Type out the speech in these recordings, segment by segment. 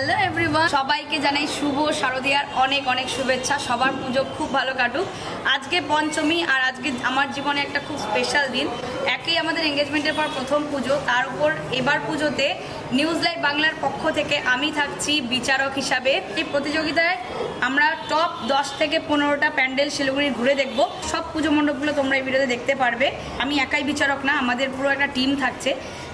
Hello everyone সবাইকে জানাই শুভ শারদিয়ার অনেক অনেক শুভেচ্ছা। সবার পুজো খুব ভালো কাটুক। আজকে পঞ্চমী আর আজকে আমার জীবনে একটা খুব স্পেশাল দিন। একই আমাদের এঙ্গেজমেন্টের পর প্রথম পুজো। তার উপর এবার পুজোতে নিউজ লাইভ বাংলার পক্ষ থেকে আমি থাকছি বিচারক হিসাবে। এই প্রতিযোগিতায় আমরা টপ দশ থেকে পনেরোটা প্যান্ডেল শিলিগুড়ি ঘুরে দেখব। সব পুজো মণ্ডপগুলো তোমরা এই ভিডিওতে দেখতে পারবে। আমি একাই বিচারক না, আমাদের পুরো একটা টিম থাকছে।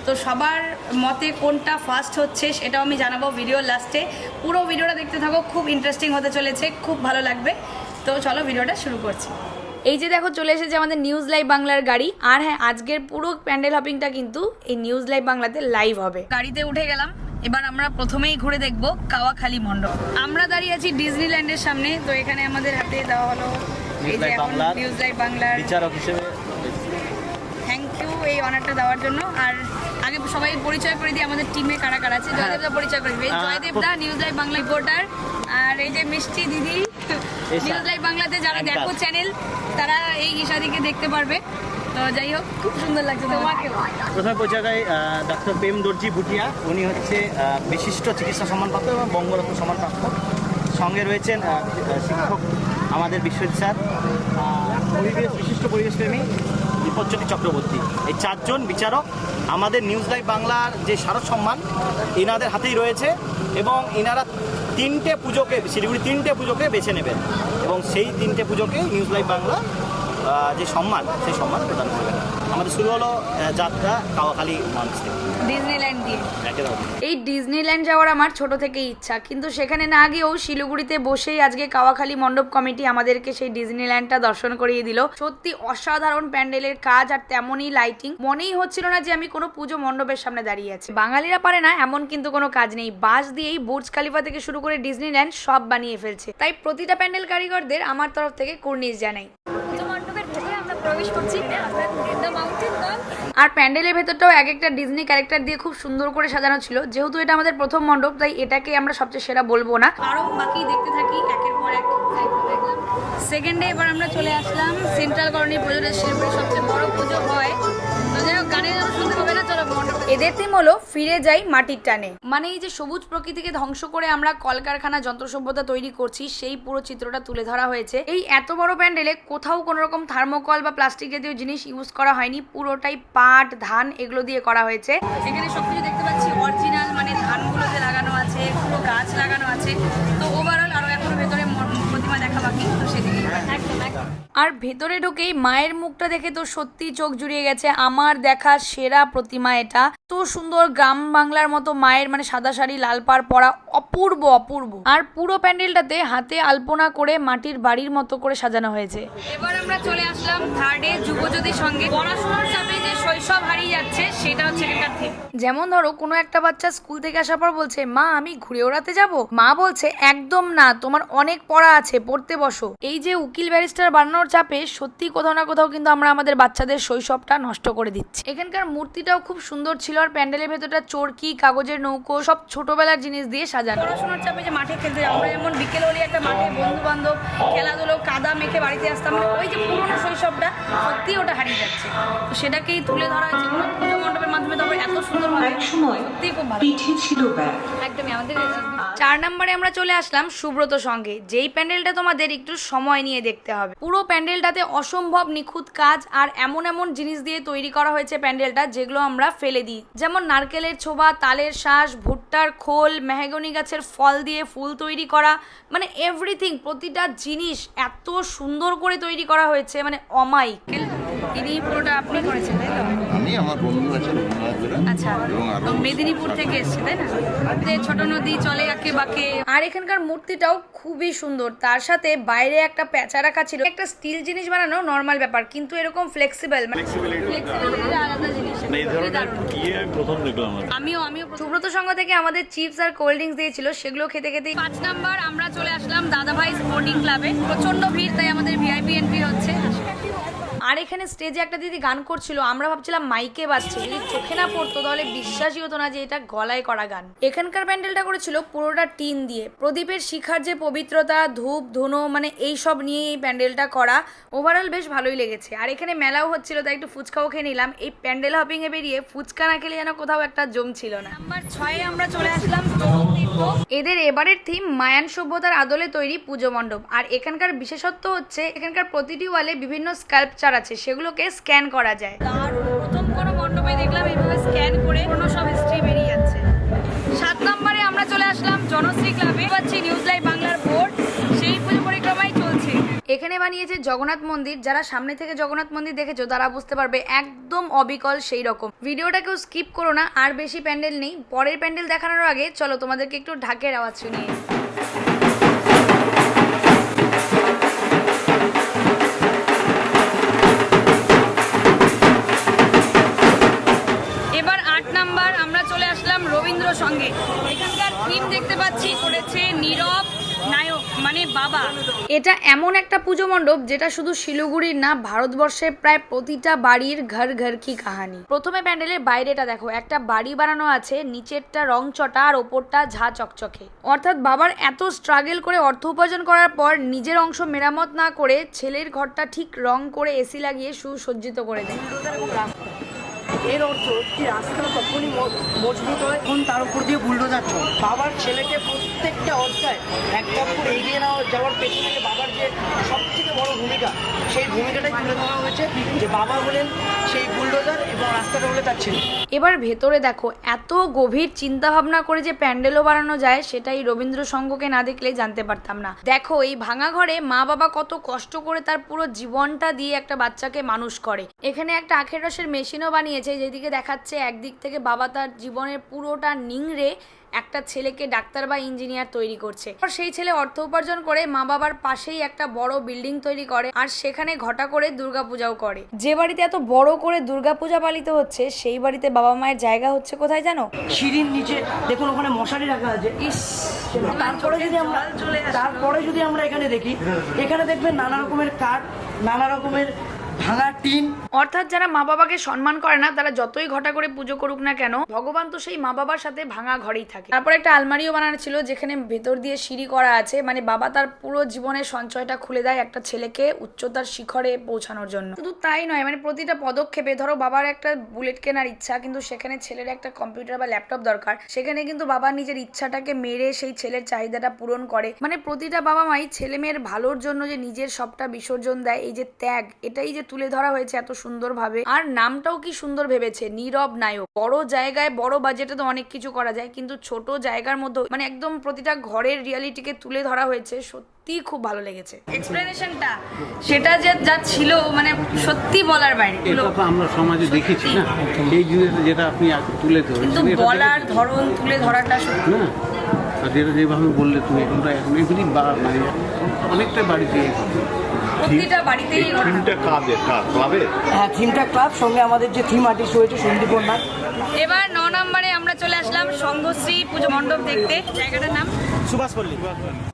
তো সবার মতে কোনটা ফার্স্ট হচ্ছে সেটাও আমি জানাব ভিডিও লাস্টে পুরো ভিডিওটা দেখতে থাকো খুব ইন্টারেস্টিং হতে চলেছে খুব ভালো লাগবে। তো চলো ভিডিওটা শুরু করছি। এই যে দেখো চলে এসেছে আমাদের নিউজ লাইভ বাংলার গাড়ি। আর হ্যাঁ আজকের পুরো প্যান্ডেল হপিংটা কিন্তু এই নিউজ লাইভ বাংলাতে লাইভ হবে। গাড়িতে উঠে গেলাম এবার আমরা প্রথমেই ঘুরে দেখব কাওয়াখালী মণ্ডপ। আমরা দাঁড়িয়ে আছি ডিজনিল্যান্ডের সামনে তো এখানে আমাদের হাতে দেওয়া হলো এই যে এখন নিউজ লাইভ বাংলার বিচারক হিসেবে থ্যাংক ইউ এই অনারটা দেওয়ার জন্য। আর আগে সবাই পরিচয় করে দিই আমাদের টিমে কারা কারা আছে। জয়দেব দা পরিচয় করে দিবে জয়দেব দা নিউজ লাইভ বাংলা রিপোর্টার আর এই যে মিষ্টি দিদি নিউজ লাইভ বাংলাতে যারা. দেখো চ্যানেল তারা এই ঈশাদিকে দেখতে পারবে। তো যাই হোক খুব সুন্দর লাগছে তোমাকে। প্রথমে পরিচয় ডক্টর প্রেম দর্জি ভুটিয়া। উনি হচ্ছে বিশিষ্ট চিকিৎসা সম্মানপ্রাপ্ত এবং বঙ্গরত্ন সম্মানপ্রাপ্ত। সঙ্গে রয়েছেন শিক্ষক আমাদের বিশ্বজিৎ স্যার। পরিবেশ বিশিষ্ট পরিবেশপ্রেমী বিপজ্যোতি চক্রবর্তী। এই চারজন বিচারক আমাদের নিউজ লাইভ বাংলার যে স্মারক সম্মান এনাদের হাতেই রয়েছে এবং এনারা তিনটে পুজোকে, শিলিগুড়ি তিনটে পুজোকে বেছে নেবেন এবং সেই তিনটে পুজোকে নিউজ লাইভ বাংলা যে সম্মান, সেই সম্মান প্রদান করবেন। আমাদের শুরু হলো যাত্রা কাওয়াখালী মঞ্চ থেকে। ডিজনিল্যান্ড দিয়ে এই ডিজনিল্যান্ড যাওয়ার আমার ছোট থেকেই ইচ্ছা। কিন্তু সেখানে না গিয়েও শিলিগুড়িতে বসেই আজকে কাওয়াখালী মণ্ডপ কমিটি আমাদেরকে সেই ডিজনিল্যান্ডটা দর্শন করিয়ে দিল। সত্যি অসাধারণ প্যান্ডেলের কাজ আর তেমনই লাইটিং। মনেই হচ্ছিল না যে আমি কোনো পুজো মণ্ডপের সামনে দাঁড়িয়ে আছি। বাঙালিরা পারে না এমন কিন্তু কোনো কাজ নেই। বাস দিয়েই বুর্জ খালিফা থেকে শুরু করে ডিজনিল্যান্ড সব বানিয়ে ফেলছে। তাই প্রতিটা প্যান্ডেল কারিগরদের আমার তরফ থেকে কুর্নিশ জানাই পুজো মণ্ডপের ভেতরে আমরা প্রবেশ করছি। দল আর প্যান্ডেলের ভেতরটাও এক একটা ডিজনি ক্যারেক্টার দিয়ে খুব সুন্দর করে সাজানো ছিল। যেহেতু এটা আমাদের প্রথম মণ্ডপ তাই এটাকে আমরা সবচেয়ে সেরা বলব না। আরও বাকি দেখতে থাকি একের পর এক সেকেন্ড ডে এবার আমরা চলে আসলাম সেন্ট্রাল কলোনি পুজোটা শিলিগুড়ির সবচেয়ে বড় পুজো হয়। তো যাই হোক গানের যেন শুনতে পাবে না চলো মণ্ডপ এদের থিম হলো ফিরে যাই মাটির টানে। মানে এই যে সবুজ প্রকৃতিকে ধ্বংস করে আমরা কলকারখানা যন্ত্র সভ্যতা তৈরি করছি, সেই পুরো চিত্রটা তুলে ধরা হয়েছে। এই এত বড় প্যান্ডেলে কোথাও কোনো রকম থার্মোকল বা প্লাস্টিক জাতীয় জিনিস ইউজ করা হয়নি, পুরোটাই পাট, ধান এগুলো দিয়ে করা হয়েছে। এখানে সবকিছু দেখতে পাচ্ছি অরিজিনাল মানে ধানগুলোতে লাগানো আছে, পুরো গাছ লাগানো আছে। তো আর ভেতরে ঢুকেই মায়ের মুখটা দেখে তো সত্যি চোখ জুড়িয়ে গেছে। আমার দেখা সেরা প্রতিমা এটা। তো সুন্দর গ্রাম বাংলার মতো মায়ের মানে সাদা শাড়ি, লাল পাড় পরা অপূর্ব অপূর্ব। আর পুরো প্যান্ডেলটাতে হাতে আলপনা করে মাটির বাড়ির মতো করে সাজানো হয়েছে। এবার আমরা চলে আসলাম থার্ডে যুবজ্যোতির সঙ্গে। পড়াশোনার চাপে যে শৈশব হারিয়ে যাচ্ছে, সেটা হচ্ছে যেমন ধরো, কোনো একটা বাচ্চা স্কুল থেকে আসার পর বলছে, মা, আমি ঘুরে ওড়াতে যাব? মা বলছে, একদম না, তোমার অনেক পড়া আছে, পড়তে বসো। এই যে উকিল ব্যারিস্টার বানানোর চাপে সত্যি কোথাও না কোথাও কিন্তু আমরা আমাদের বাচ্চাদের শৈশবটা নষ্ট করে দিচ্ছি। এখানকার মূর্তিটাও খুব সুন্দর ছিল আর প্যান্ডেলের ভেতরটা চরকি কাগজের নৌকো সব ছোটবেলার জিনিস দিয়ে সাজানো। পড়াশোনার চাপে যে মাঠে খেলতে যাই, আমরা যেমন বিকেল হলে একটা মাঠে বন্ধু বান্ধব খেলাধুলো কাদা মেখে বাড়িতে আসতাম মানে ওই যে পুরোনো শৈশবটা সত্যি ওটা হারিয়ে যাচ্ছে। তো সেটাকেই তুলে ধরা হয়েছে। পুজো মণ্ডপের মাধ্যমে তো আবার এত সুন্দর সত্যিই খুব ভালো। পিঠে ছিল একদমই আমাদের চার নম্বরে আমরা চলে আসলাম সুব্রত সঙ্গে। যেই প্যান্ডেলটা তোমাদের একটু সময় নিয়ে দেখতে হবে। পুরো প্যান্ডেলটাতে অসম্ভব নিখুঁত কাজ আর এমন এমন জিনিস দিয়ে তৈরি করা হয়েছে প্যান্ডেলটা, যেগুলো আমরা ফেলে দিই। যেমন নারকেলের ছোবা, তালের শ্বাস ভুট্টার খোল, মেহগনি গাছের ফল দিয়ে ফুল তৈরি করা মানে এভরিথিং প্রতিটা জিনিস এত সুন্দর করে তৈরি করা হয়েছে মানে অমাইক পুরোটা আপনি করেছেন তাই তো? আমি আমার বন্ধু আছে আচ্ছা তো মেদিনীপুর থেকে এসছে তাই না? যে ছোট নদী চলে আঁকে বাঁকে। আর এখানকার মূর্তিটাও খুবই সুন্দর। তার সাথে বাইরে একটা প্যাঁচা রাখা ছিল। একটা স্টিল জিনিস বানানো নর্মাল ব্যাপার কিন্তু এরকম ফ্লেক্সিবল মানে আলাদা জিনিস। আর কি। আমিও আমিও সুব্রত সংঘ থেকে আমাদের চিপস আর কোল্ড ড্রিঙ্কস দিয়েছিল সেগুলো খেতে খেতে পাঁচ নাম্বার আমরা চলে আসলাম দাদাভাই স্পোর্টিং ক্লাবে। প্রচণ্ড ভিড় তাই আমাদের ভিআইপি এন্ট্রি হচ্ছে। আর এখানে স্টেজে একটা দিদি গান করছিল, আমরা ভাবছিলাম মাইকে বাজছে। যদি চোখে না পড়তো, তাহলে বিশ্বাসই হতো না যে এটা গলায় করা গান। এখানকার প্যান্ডেলটা করেছিল পুরোটা টিন দিয়ে। প্রদীপের শিখার যে পবিত্রতা, ধূপ, ধুনো মানে এই সব নিয়ে এই প্যান্ডেলটা করা। ওভারঅল বেশ ভালোই লেগেছে। আর এখানে মেলাও হচ্ছিল, তাই একটু ফুচকাও খেয়ে নিলাম। এই প্যান্ডেল হপিং এ বেরিয়ে ফুচকা না খেলে যেন কোথাও একটা জম ছিল না। নাম্বার ছয়ে আমরা চলে আসলাম এদের এবারের থিম মায়ান সভ্যতার আদলে তৈরি পুজো মণ্ডপ। আর এখানকার বিশেষত্ব হচ্ছে, এখানকার প্রতিটি ওয়ালে বিভিন্ন স্কাল্পচার আছে। সেগুলোকে স্ক্যান করা যায়। আর প্রথম কোনো মণ্ডপে দেখলাম এইভাবে স্ক্যান করে কোনো সব হিস্ট্রি বেরিয়ে যাচ্ছে। সাত নম্বরে আমরা চলে আসলাম জনশ্রী ক্লাবে। পাচ্ছি নিউজ লাইভ বাংলার বোর্ড। সেই পুজো পরিক্রমাই চলছে। এখানে বানিয়েছে জগন্নাথ মন্দির। যারা সামনে থেকে জগন্নাথ মন্দির দেখেছ তারা বুঝতে পারবে একদম অবিকল সেই রকম ভিডিওটা কেউ স্কিপ করো না আর বেশি প্যান্ডেল নেই। পরের প্যান্ডেল দেখানোর আগে চলো তোমাদেরকে একটু ঢাকের আওয়াজ শুনিয়ে এটা এমন একটা পুজো মণ্ডপ যেটা শুধু শিলিগুড়ির না, ভারতবর্ষের প্রায় প্রতিটা বাড়ির ঘর ঘর কি কাহানি। প্রথমে প্যান্ডেলের বাইরেটা দেখো, একটা বাড়ি বানানো আছে, নিচেরটা রং চটা আর ওপরটা ঝা চকচকে। অর্থাৎ বাবার এত স্ট্রাগল করে অর্থ উপার্জন করার পর নিজের অংশ মেরামত না করে ছেলের ঘরটা ঠিক রং করে এসি লাগিয়ে সুসজ্জিত করে দেয়। এর অর্থ কি? রাস্তাটা তখনই মজবুত হয়। তখন তার উপর দিয়ে বুলডোজার চলে। বাবার ছেলেকে প্রত্যেকটা অধ্যায় এক করে এগিয়ে নেওয়া যাওয়ার পেছনে বাবার যে সবথেকে বড় ভূমিকা সেই ভূমিকাটাই তুলে ধরা হয়েছে যে বাবা হলেন সেই বুলডোজার এবং রাস্তাটা হলে তার ছেলে। এবার ভেতরে দেখো এত গভীর চিন্তা ভাবনা করে যে প্যান্ডেলও বানানো যায় সেটাই রবীন্দ্র সংঘকে না দেখলে জানতে পারতাম না। দেখো এই ভাঙা ঘরে মা বাবা কত কষ্ট করে তার পুরো জীবনটা দিয়ে একটা বাচ্চাকে মানুষ করে। এখানে একটা আখের রসের মেশিনও বানিয়েছে যেদিকে দেখাচ্ছে একদিক থেকে বাবা তার জীবনের পুরোটা নিংড়ে একটা ছেলেকে ডাক্তার বা ইঞ্জিনিয়ার তৈরি করছে। আর সেই ছেলে অর্থ উপার্জন করে মা বাবার পাশেই একটা বড় বিল্ডিং তৈরি করে আর সেখানে ঘটা করে দুর্গাপূজাও করে। যে বাড়িতে এত বড় করে দুর্গাপূজা পালিত হচ্ছে সেই বাড়িতে বাবা মায়ের জায়গা হচ্ছে কোথায় জানো? সিঁড়ির নিচে দেখুন ওখানে মশারি রাখা আছে। ইস তারপরে যদি আমরা তারপরে যদি আমরা এখানে দেখি এখানে দেখবেন নানা রকমের কাঠ নানা রকমের অর্থাৎ যারা মা বাবাকে সম্মান করে না, তারা যতই ঘটা করে পুজো করুক না কেন, ভগবান তো সেই মা বাবার সাথে ভাঙা ঘরেই থাকে। তারপর একটা আলমারিও বানানো ছিল, যেখানে ভেতর দিয়ে সিঁড়ি করা আছে। মানে বাবা তার পুরো জীবনের সঞ্চয়টা খুলে দেয় একটা ছেলেকে উচ্চতার শিখরে পৌঁছানোর জন্য। শুধু তাই নয় মানে প্রতিটা পদক্ষেপে, ধরো বাবার একটা বুলেট কেনার ইচ্ছা, কিন্তু সেখানে ছেলের একটা কম্পিউটার বা ল্যাপটপ দরকার। সেখানে কিন্তু বাবা নিজের ইচ্ছাটাকে মেরে সেই ছেলের চাহিদাটা পূরণ করে। মানে প্রতিটা বাবা মাই ছেলে মেয়ের ভালোর জন্য যে নিজের সবটা বিসর্জন দেয়, এই যে ত্যাগ, এটাই যে তুলে ধরা হয়েছে এত সুন্দরভাবে। আর নামটাও কি সুন্দর ভেবেছে? নীরব নায়ক। বড় জায়গায় বড় বাজেটে তো অনেক কিছু করা যায় কিন্তু ছোট জায়গার মধ্যে মানে একদম প্রতিটা ঘরের রিয়ালিটিকে তুলে ধরা হয়েছে সত্যি খুব ভালো লেগেছে। এক্সপ্লেনেশনটা সেটা যে যা ছিল মানে সত্যি বলার বাইরে। এটা আমরা সমাজে দেখেছি না? এই জিনিসটা যেটা আপনি তুলে ধরেছেন কিন্তু বলার ধরন তুলে ধরাটা সত্যি। না আর যেটা যেভাবে বললে তুমি এখনটা এখন বা- মানে অনেকটা বাড়িতে প্রতিটা বাড়িতেই থিমটা কাদের? ক্লাবে? হ্যাঁ থিমটা ক্লাব সঙ্গে আমাদের যে থিম আর্টিস্ট রয়েছে সন্দীপ নাথ এবার ন নম্বরে আমরা চলে আসলাম সংঘশ্রী পুজো মণ্ডপ দেখতে। জায়গাটার নাম? সুভাষ পল্লী।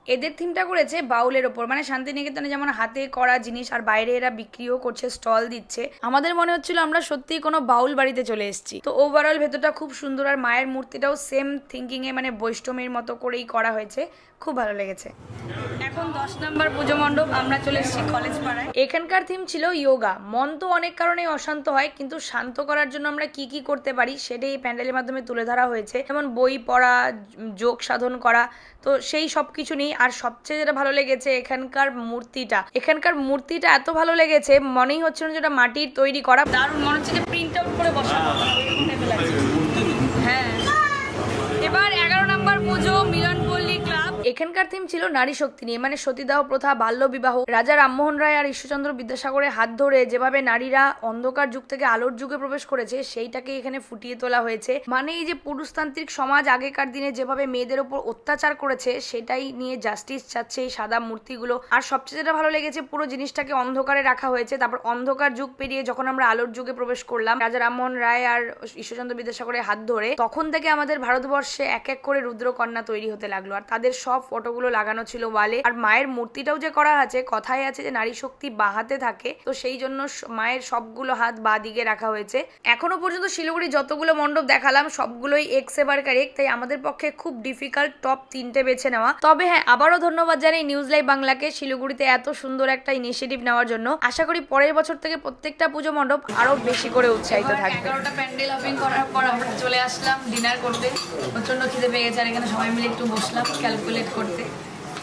এদের থিমটা করেছে বাউলের ওপর। মানে শান্তিনিকেতনে যেমন হাতে করা জিনিস আর বাইরে এরা বিক্রিও করছে স্টল দিচ্ছে। আমাদের মনে হচ্ছিল আমরা সত্যিই কোনো বাউল বাড়িতে চলে এসেছি। তো ওভারঅল ভেতরটা খুব সুন্দর আর মায়ের মূর্তিটাও সেম থিঙ্কিং এ মানে বৈষ্ণবের মতো করেই করা হয়েছে। খুব ভালো লেগেছে। এখন দশ নম্বর পুজো মণ্ডপ, আমরা চলে এসেছি কলেজ পাড়ায়। এখানকার থিম ছিল ইয়োগা মন তো অনেক কারণেই অশান্ত হয়, কিন্তু শান্ত করার জন্য আমরা কি কি করতে পারি সেটাই এই প্যান্ডেলের মাধ্যমে তুলে ধরা হয়েছে। যেমন বই পড়া, যোগ সাধন করা, তো সেই সব কিছু নেই আর সবচেয়ে যেটা ভালো লেগেছে এখানকার মূর্তিটা। এখানকার মূর্তিটা এত ভালো লেগেছে, মনেই হচ্ছে না যেটা মাটির তৈরি করা। দারুণ, মনে হচ্ছে যে প্রিন্ট আউট করে বসানো। এখানকার থিম ছিল নারী শক্তি নিয়ে। মানে সতীদাহ প্রথা, বাল্য বিবাহ। রাজা রামমোহন রায় আর ঈশ্বরচন্দ্র বিদ্যাসাগরের হাত ধরে যেভাবে নারীরা অন্ধকার যুগ থেকে আলোর যুগে প্রবেশ করেছে, সেইটাকে এখানে ফুটিয়ে তোলা হয়েছে। মানে এই যে পুরুষতান্ত্রিক সমাজ আগেকার দিনে যেভাবে মেয়েদের ওপর অত্যাচার করেছে, সেটাই নিয়ে জাস্টিস চাচ্ছে এই সাদা মূর্তিগুলো। আর সবচেয়ে যেটা ভালো লেগেছে, পুরো জিনিসটাকে অন্ধকারে রাখা হয়েছে। তারপর অন্ধকার যুগ পেরিয়ে যখন আমরা আলোর যুগে প্রবেশ করলাম, রাজা রামমোহন রায় আর ঈশ্বরচন্দ্র বিদ্যাসাগরের হাত ধরে, তখন থেকে আমাদের ভারতবর্ষে এক এক করে রুদ্রকন্যা তৈরি হতে লাগল। আর তাদের সব সব ফটোগুলো লাগানো ছিল ওয়ালে। আর মায়ের মূর্তিটাও যে করা আছে কথায় আছে যে নারী শক্তি বাঁ হাতে থাকে। তো সেই জন্য মায়ের সবগুলো হাত বা দিকে রাখা হয়েছে। এখনও পর্যন্ত শিলিগুড়ি যতগুলো মণ্ডপ দেখালাম সবগুলোই এক্স এবার কারেক্ট তাই আমাদের পক্ষে খুব ডিফিকাল্ট টপ তিনটে বেছে নেওয়া। তবে হ্যাঁ আবারও ধন্যবাদ জানাই নিউজ লাইভ বাংলাকে শিলিগুড়িতে এত সুন্দর একটা ইনিশিয়েটিভ নেওয়ার জন্য। আশা করি পরের বছর থেকে প্রত্যেকটা পুজো মণ্ডপ আরও বেশি করে উৎসাহিত থাকবে। এগারোটা প্যান্ডেল ওপেন করার পর আমরা চলে আসলাম ডিনার করতে। প্রচণ্ড খিদে পেয়ে গেছে আর এখানে সবাই মিলে একটু বসলাম ক্যালকুলেট করতে।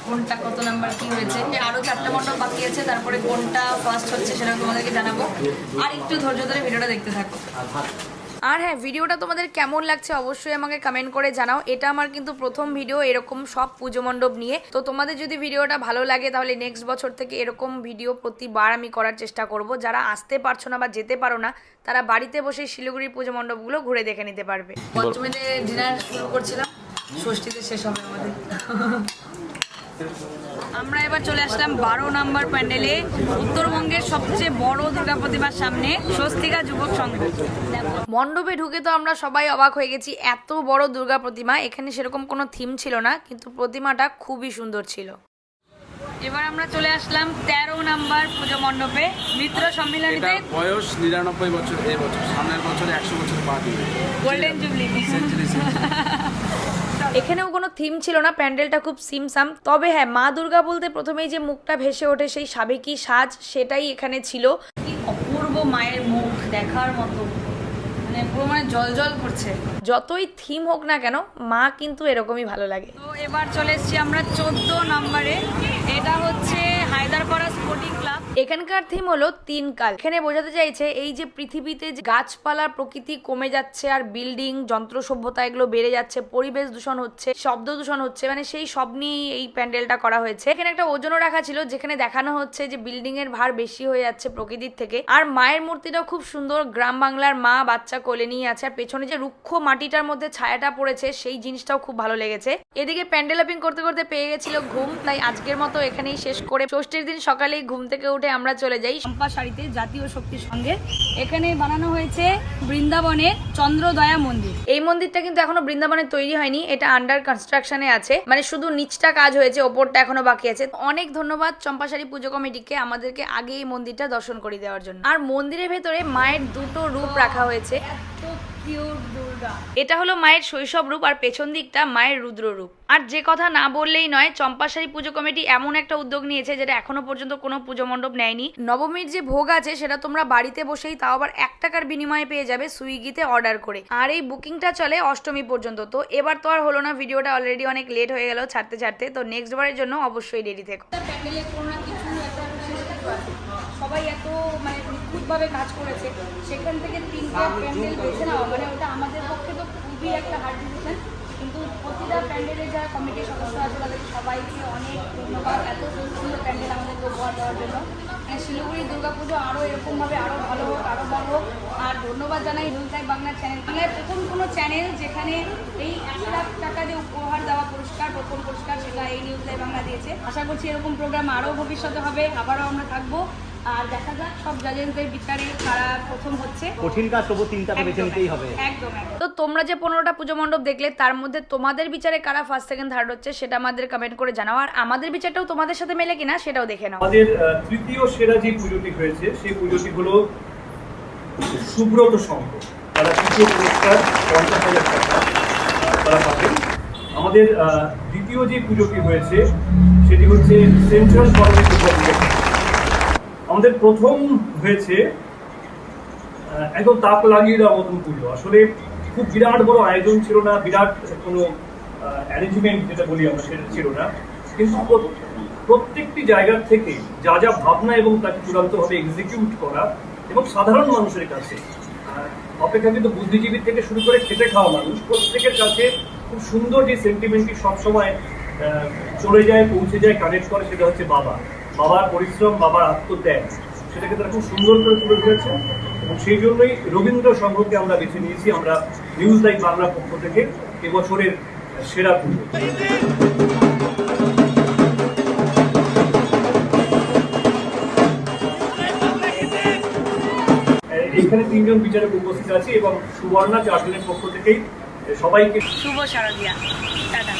কোনটা, কত নাম্বার কি হয়েছে? আরও চারটে মণ্ডপ বাকি আছে, তারপরে কোনটা ফার্স্ট হচ্ছে সেটা তোমাদেরকে জানাব। আর একটু ধৈর্য ধরে ভিডিওটা দেখতে থাকো। আর হ্যাঁ ভিডিওটা তোমাদের কেমন লাগছে অবশ্যই আমাকে কমেন্ট করে জানাও। এটা আমার কিন্তু প্রথম ভিডিও এরকম সব পুজো মণ্ডপ নিয়ে। তো তোমাদের যদি ভিডিওটা ভালো লাগে, তাহলে নেক্সট বছর থেকে এরকম ভিডিও প্রতিবার আমি করার চেষ্টা করব। যারা আসতে পারছ না বা যেতে পারো না, তারা বাড়িতে বসে শিলিগুড়ির পুজো মণ্ডপগুলো ঘুরে দেখে নিতে পারবে। পঞ্চমীতে ডিনার শুরু করছিলাম। ষষ্ঠীতে শেষ হবে আমাদের। আমরা এবার চলে আসলাম বারো নাম্বার প্যান্ডেলে উত্তরবঙ্গের সবচেয়ে বড় দুর্গা প্রতিমার সামনে স্বস্তিকা যুবক সংঘ। মণ্ডপে ঢুকে তো আমরা সবাই অবাক হয়ে গেছি এত বড় দুর্গা প্রতিমা এখানে সেরকম কোনো থিম ছিল না কিন্তু প্রতিমাটা খুবই সুন্দর ছিল। এবার আমরা চলে আসলাম তেরো নাম্বার পুজো মণ্ডপে মিত্র সম্মিলনীতে। বয়স নিরানব্বই বছর এই বছর সামনের বছরে একশো বছর পা দিবে গোল্ডেন জুবলি এখানেও কোনো থিম ছিল না, প্যান্ডেলটা খুব সিমসাম। তবে হ্যাঁ মা দুর্গা বলতে প্রথমেই যে মুখটা ভেসে ওঠে সেই সাবেকি সাজ সেটাই এখানে ছিল। অপূর্ব মায়ের মুখ দেখার মতো। মানে পুরো মানে জল জল করছে। যতই থিম হোক না কেন মা কিন্তু এরকমই ভালো লাগে। তো এবার চলে এসেছি আমরা চোদ্দ নম্বরে। এটা হচ্ছে হায়দারপাড়া স্পোর্টিং ক্লাব এখানকার থিম হলো তিন কাল। এখানে বোঝাতে চাইছে এই যে পৃথিবীতে যে গাছপালার প্রকৃতি কমে যাচ্ছে আর বিল্ডিং যন্ত্র সভ্যতা এগুলো বেড়ে যাচ্ছে পরিবেশ দূষণ হচ্ছে শব্দ দূষণ হচ্ছে মানে সেই সব নিয়েই এই প্যান্ডেলটা করা হয়েছে। এখানে একটা ওজনও রাখা ছিল যেখানে দেখানো হচ্ছে যে বিল্ডিং এর ভার বেশি হয়ে যাচ্ছে প্রকৃতির থেকে। আর মায়ের মূর্তিটাও খুব সুন্দর গ্রাম বাংলার মা বাচ্চা কোলে নিয়ে আছে। আর পেছনে যে রুক্ষ মাটিটার মধ্যে ছায়াটা পড়েছে, সেই জিনিসটাও খুব ভালো লেগেছে। এদিকে প্যান্ডেল অপিং করতে করতে পেয়ে গেছিল ঘুম, তাই আজকের মতো এখানেই শেষ করে ষষ্ঠীর দিন সকালেই ঘুম থেকে উঠে আমরা চলে যাই চম্পা শাড়িতে জাতীয় শক্তির সঙ্গে। এখানে বানানো হয়েছে বৃন্দাবনের চন্দ্রদয়া মন্দির। এই মন্দিরটা কিন্তু এখনও বৃন্দাবনে তৈরি হয়নি, এটা আন্ডার কনস্ট্রাকশনে আছে। মানে শুধু নিচটা কাজ হয়েছে, ওপরটা এখনও বাকি আছে। অনেক ধন্যবাদ চম্পাশাড়ি পুজো কমিটিকে আমাদেরকে আগে এই মন্দিরটা দর্শন করে দেওয়ার জন্য। আর মন্দিরের ভেতরে মায়ের দুটো রূপ রাখা হয়েছে। এত কিউট দুর্গা। এটা হলো মায়ের শৈশব রূপ আর পেছন দিকটা মায়ের রুদ্র রূপ। আর যে কথা না বললেই নয় চম্পাশাড়ি পুজো কমিটি এমন একটা উদ্যোগ নিয়েছে যেটা এখনও পর্যন্ত কোনো পুজো মণ্ডপ নেয়নি। নবমীর যে ভোগ আছে সেটা তোমরা বাড়িতে বসেই তাও আবার এক টাকার বিনিময়ে পেয়ে যাবে সুইগিতে অর্ডার করে। আর এই বুকিংটা চলে অষ্টমী পর্যন্ত তো এবার তো আর হলো না ভিডিওটা অলরেডি অনেক লেট হয়ে গেল ছাড়তে ছাড়তে তো নেক্সট বারের জন্য অবশ্যই রেডি থেকো। সবাই এত মানে নিখুঁতভাবে কাজ করেছে। সেখান থেকে তিনটে প্যান্ডেল বেছে নেওয়া মানে ওটা আমাদের পক্ষে তো খুবই একটা হার্ড ডিসিশন কিন্তু প্রতিটা প্যান্ডেলের যারা কমিটির সদস্য আছে তাদের সবাইকে অনেক ধন্যবাদ। এত সুন্দর প্যান্ডেল আমাদেরকে উপহার দেওয়ার জন্য। শিলিগুড়ি দুর্গাপুজো আরও এরকমভাবে আরও ভালো হোক আরও বড় হোক। আর ধন্যবাদ জানাই হিলটাই বাংলা চ্যানেল বাংলায় প্রথম কোনো চ্যানেল যেখানে এই এক লাখ টাকা যে উপহার দেওয়া পুরস্কার, প্রথম পুরস্কার সেটা এই নিউজ বাংলা দিয়েছে। আশা করছি এরকম প্রোগ্রাম আরও ভবিষ্যতে হবে। আবারও আমরা থাকব। আর দেখা যাক সব জাজেন্টের বিচারে কারা প্রথম হচ্ছে। কঠিন কাজ তবু তিনটাকে বেছে নিতেই হবে। একদম। তো তোমরা যে পনেরোটা পুজো মণ্ডপ দেখলে তার মধ্যে তোমাদের বিচারে কারা ফার্স্ট সেকেন্ড থার্ড হচ্ছে সেটা আমাদের কমেন্ট করে জানাও। আর আমাদের বিচারটাও তোমাদের সাথে মেলে কিনা সেটাও দেখে নাও। আমাদের তৃতীয় সেরা যে পুজোটি হয়েছে সেই পুজোটি হলো সুব্রত সংঘ। তারা তৃতীয় পুরস্কার পঞ্চাশ হাজার টাকা তারা পাবেন। আমাদের দ্বিতীয় যে পুজোটি হয়েছে সেটি হচ্ছে সেন্ট্রাল পুজো আমাদের প্রথম হয়েছে একদম তাক লাগিয়ে দেওয়ার মতন পুজো। আসলে খুব বিরাট বড় আয়োজন ছিল না, বিরাট কোনো অ্যারেঞ্জমেন্ট যেটা বলি আমরা সেটা ছিল না। কিন্তু প্রত্যেকটি জায়গার থেকে যা যা ভাবনা এবং তাকে চূড়ান্তভাবে এক্সিকিউট করা এবং সাধারণ মানুষের কাছে অপেক্ষাকৃত বুদ্ধিজীবী থেকে শুরু করে খেটে খাওয়া মানুষ, প্রত্যেকের কাছে খুব সুন্দর যে সেন্টিমেন্টটি সবসময় চলে যায়, পৌঁছে যায় কানেক্ট করে, সেটা হচ্ছে বাবা। বাবার পরিশ্রম, বাবার আত্মত্যাগ, সেটাকে তারা খুব সুন্দর করে তুলে ধরেছে এবং সেই জন্যই রবীন্দ্র সংঘকে আমরা বেছে নিয়েছি। আমরা নিউজ লাইভ বাংলা পক্ষ থেকে এবছরের সেরা পুজো। এখানে তিনজন বিচারক উপস্থিত আছে এবং সুবর্ণা চারজনের পক্ষ থেকেই সবাইকে শুভ শারদিয়া। টাটা।